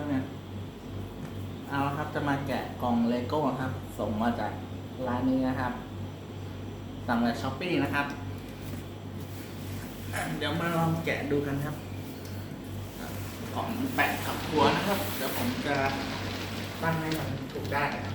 แล้วเนี่ยเอาละครับจะมาแกะกล่องเลโก้ครับ ส่งมาจากร้านนี้นะครับ สั่งจากช้อปปี้นะครับ เดี๋ยวมาลองแกะดูกันครับ กล่องแปะกับหัวนะครับ เดี๋ยวผมจะตั้งให้มันถูกได้นะครับ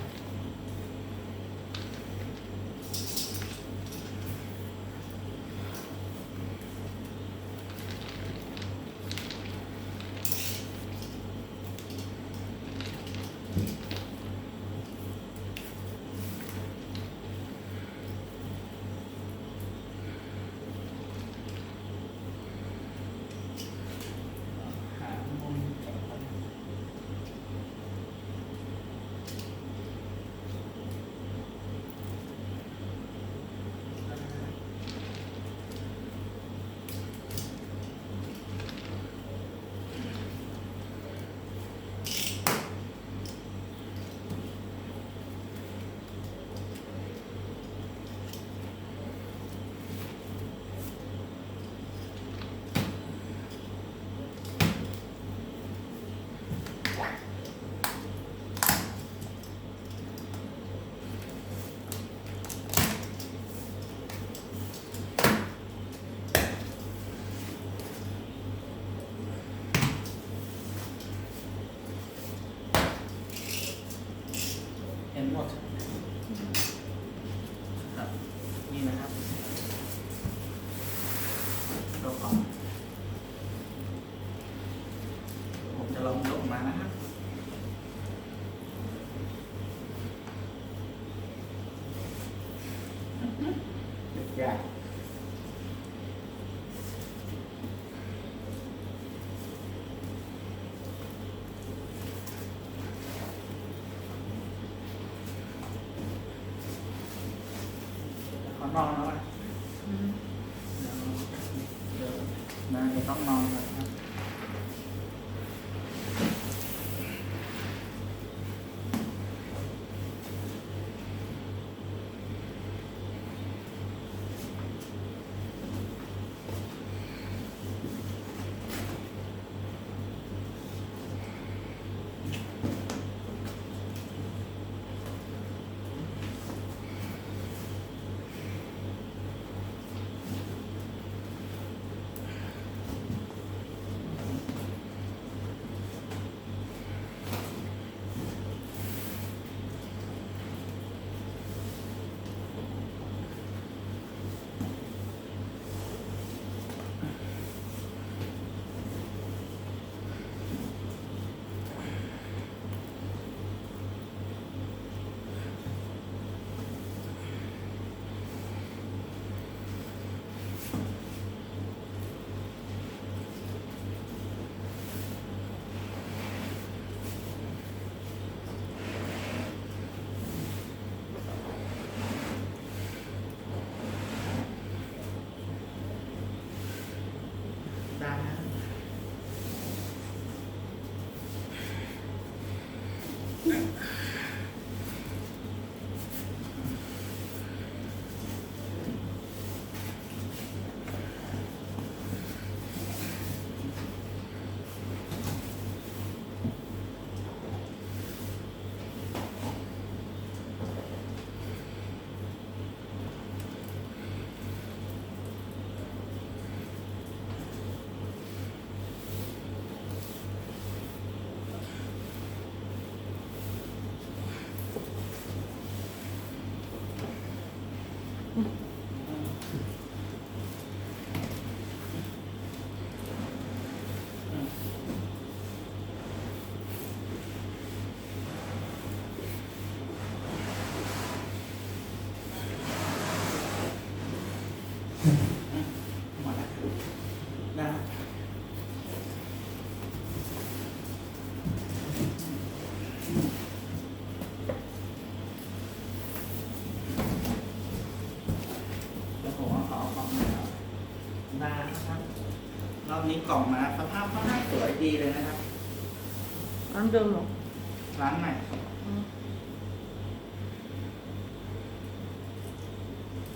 ยากขอนอน รับรอบนี้กล่องมาสภาพค่อนข้างสวยดีเลยนะครับอันเดิมเหรอร้านใหม่อืม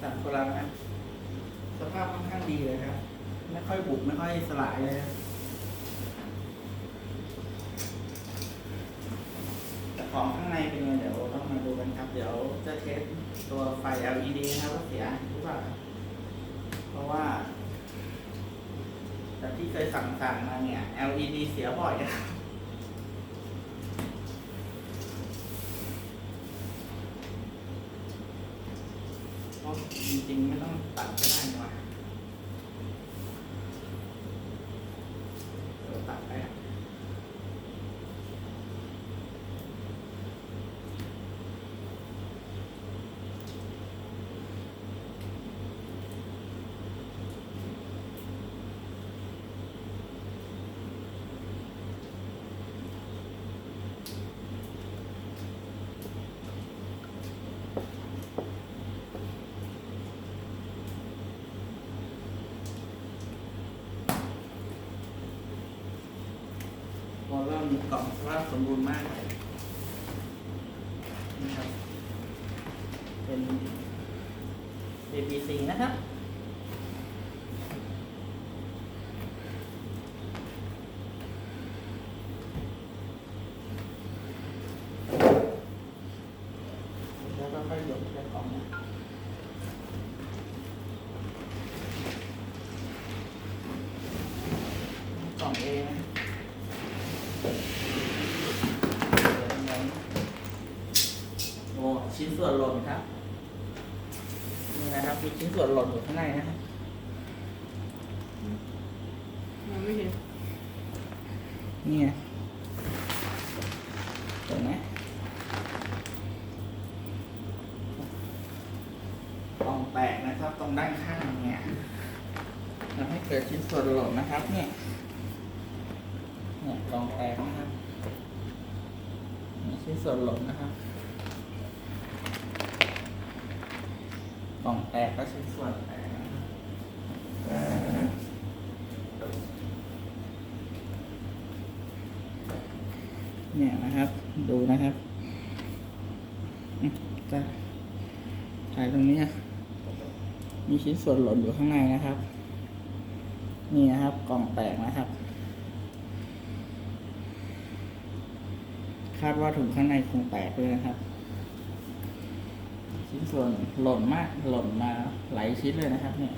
สั่งโบราณนะสภาพค่อนข้างดีเลยครับ ไม่ค่อยบุบไม่ค่อยสลายเลยครับของข้างในเป็นไงเดี๋ยวต้องมาดูกันครับ เดี๋ยวจะเทสตัวไฟ LED นะครับว่าเสียหรือเปล่าครับเพราะว่า แต่ที่เคยสั่งสั่งมาเนี่ย LED เสียบ่อยนะเพราะจริงๆไม่ต้องตัดก็ได้นี่หว่าเดี๋ยวตัดไปอะ พอเริ่ มกล่องว่าสมบูรณ์มากครับ ชิ้นส่วนหล่นครับนี่นะครับมีชิ้นส่วนหล่นอยู่ข้างในนะครับมันไม่เห็นนี่ไงเห็นไหมกล่องแตกนะครับ ตรงด้านข้างเนี่ยทำให้เกิดชิ้นส่วนหล่นนะครับเนี่ยเนี่ยกล่องแตกนะครับนี่ชิ้นส่วนหล่นนะครับ กล่องแตกก็ชิ้นส่วนแตกนะครับเนี่ยนะครับ ดูนะครับอืมจะถ่ายตรงนี้นะมีชิ้นส่วนหล่นอยู่ข้างในนะครับ นี่นะครับ กล่องแตกนะครับ คาดว่าถุงข้างในคงแตกด้วยนะครับ ส่วนหล่นมากหล่นมาหลายชิ้นเลยนะครับ เนี่ย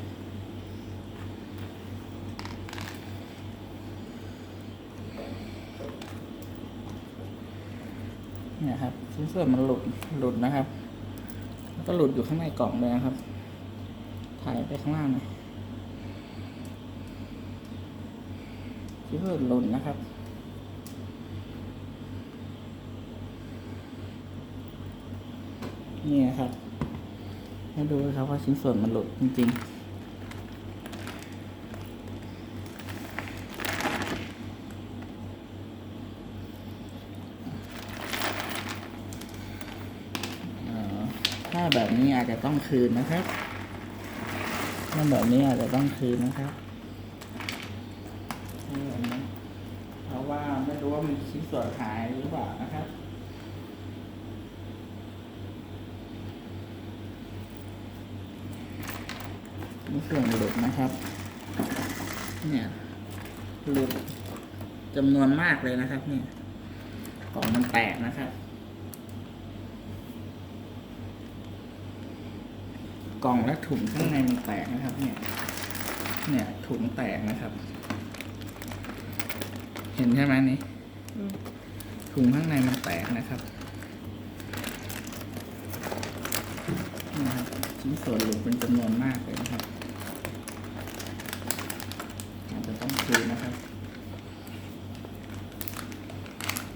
เนี่ยครับชิ้นส่วนมันหลุดหลุดนะครับ แล้วก็หลุดอยู่ข้างในกล่องเลยนะครับ ถ่ายไปข้างล่างหน่อยชิ้นส่วนหล่นนะครับนี่ครับ ให้ดูนะครับว่าชิ้นส่วนมันหลุดจริงๆถ้าแบบนี้อาจจะต้องคืนนะครับ ถ้าแบบนี้อาจจะต้องคืนนะครับเพราะว่าไม่รู้ว่ามันชิ้นส่วนหายหรือเปล่านะครับ นี่ส่วนหลุดนะครับ เนี่ยหลุดจำนวนมากเลยนะครับเนี่ยกล่องมันแตกนะครับ กล่องและถุงข้างในมันแตกนะครับ เนี่ย เนี่ยถุงแตกนะครับ เห็นใช่ไหมนี่ถุงข้างในมันแตกนะครับนะครับชิ้นส่วนหลุดเป็นจำนวนมากเลยนะครับ อาจจะต้องคืนนะครับ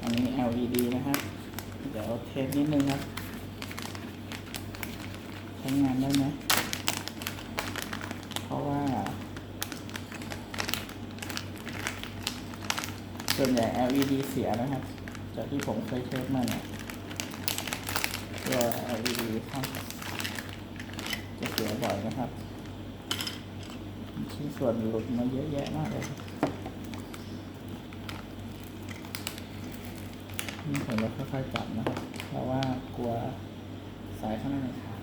อันนี้ LED นะครับ เดี๋ยวเทสนิดนึงครับใช้งานได้ไหมเพราะว่า ส่วนใหญ่ LED เสียนะครับ จากที่ผมเคยเช็คมาเนี่ยตัว LED ครับจะเสียบ่อยนะครับชิ้นส่วนหลุดมาเยอะแยะมากเลยนี่ผมจะค่อยๆจับนะครับ ราะว่ากลัวสายข้างหน้าขาด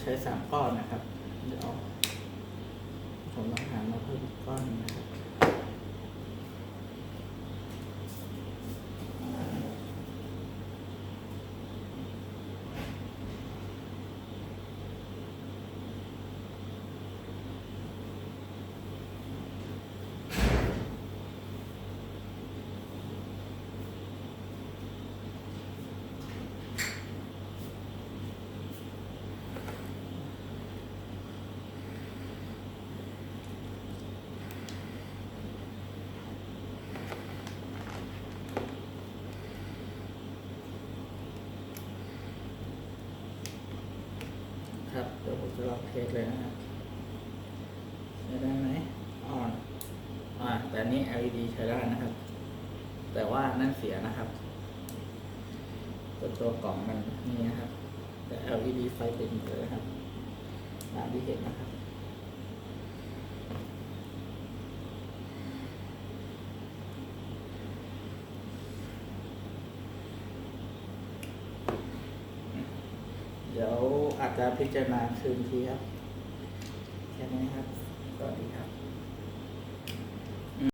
ใช้สามก้อนนะครับ ผมลองหามาเพิ่มอีกก้อนนะครับเดี๋ยวผมจะลอง เทสเลยนะฮะใช้ได้ไหมอ่อนอ่าแต่นี้ LED ใช้ได้นะครับ แต่ว่านั่นเสียนะครับตัวตัวกล่องมันนี่นะครับ แต่ LED ไฟเป็นเลยนะครับตามที่เห็นนะครับ เดี๋ยวอาจ จะพิจารณาคืนทีครับแค่นี้ครับสวัสดีครับ